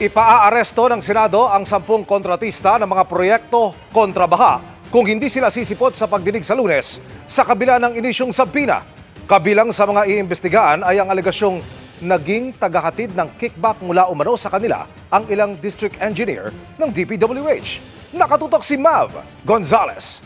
Ipaaaresto ng Senado ang sampung kontratista ng mga proyekto kontrabaha kung hindi sila sisipot sa pagdinig sa lunes sa kabila ng inisyong sabina. Kabilang sa mga iimbestigaan ay ang alegasyong naging tagahatid ng kickback mula umano sa kanila ang ilang district engineer ng DPWH. Nakatutok si Mav Gonzalez.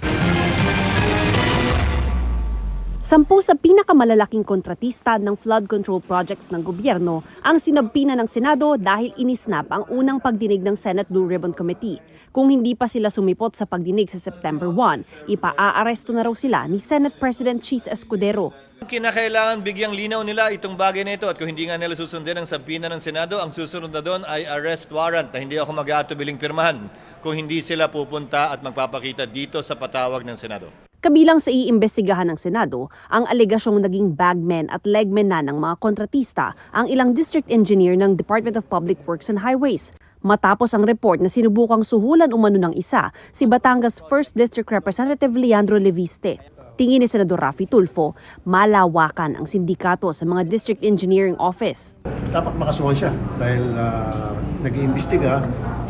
Sampu sa pinakamalalaking kontratista ng flood control projects ng gobyerno ang sinabpina ng Senado dahil inisnap ang unang pagdinig ng Senate Blue Ribbon Committee. Kung hindi pa sila sumipot sa pagdinig sa September 1, ipaaaresto na raw sila ni Senate President Cheese Escudero. Kinakailangan bigyang linaw nila itong bagay na ito at kung hindi nga nila susundin ang sabina ng Senado, ang susunod na doon ay arrest warrant na hindi ako mag-aatubiling pirmahan kung hindi sila pupunta at magpapakita dito sa patawag ng Senado. Kabilang sa iimbestigahan ng Senado, ang alegasyong naging bagmen at legmen na ng mga kontratista ang ilang district engineer ng Department of Public Works and Highways. Matapos ang report na sinubukang suhulan umano ng isa, si Batangas 1st District Representative Leandro Leviste. Tingin ni Senador Rafi Tulfo, malawakan ang sindikato sa mga district engineering office. dapat makasuhan siya dahil uh, nag-iimbestiga,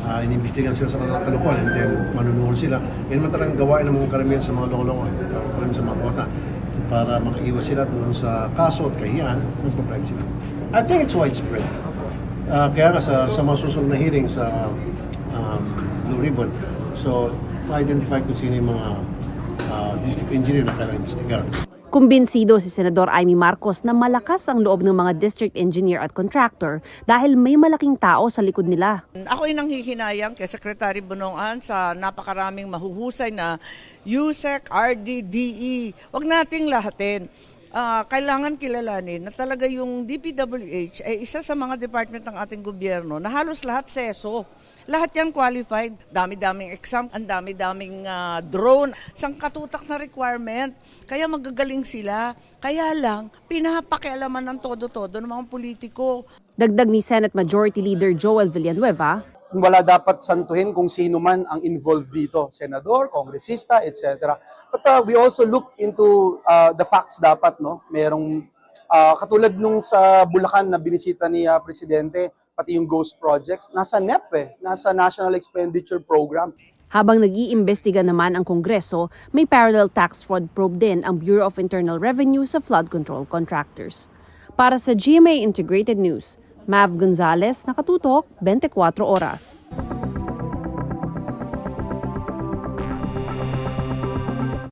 uh, inimbestigan sila sa mga kalokohan and then manunuhol sila. Yan naman talagang gawain ng mga karamihan sa mga loko-loko, karamihan sa mga kota para makaiwas sila doon sa kaso at kahiyan, nagpa-prime sila. I think it's widespread. Uh, kaya nga sa, sa mga susunod na hearing sa um, Blue Ribbon, so ma-identify kung sino yung mga uh, district engineer na kailangan imbestigahan. Kumbinsido si Senador Amy Marcos na malakas ang loob ng mga district engineer at contractor dahil may malaking tao sa likod nila. Ako ay nanghihinayang kay Secretary Bunongan sa napakaraming mahuhusay na USEC, RD, DE. Huwag nating lahatin. Ah, kailangan kilalanin na talaga yung DPWH ay isa sa mga department ng ating gobyerno na halos lahat seso. Lahat yan qualified. Dami-daming exam, ang dami-daming ah, drone, sangkatutak na requirement. Kaya magagaling sila. Kaya lang, pinapakialaman ng todo-todo ng mga politiko. Dagdag ni Senate Majority Leader Joel Villanueva, wala dapat santuhin kung sino man ang involved dito, senador, kongresista, etc. But uh, we also look into uh, the facts dapat, no? Merong uh, katulad nung sa Bulacan na binisita ni uh, presidente, pati yung ghost projects, nasa NEP eh, nasa National Expenditure Program. Habang nag-iimbestiga naman ang Kongreso, may parallel tax fraud probe din ang Bureau of Internal Revenue sa flood control contractors. Para sa GMA Integrated News, Mav Gonzalez, nakatutok, 24 oras.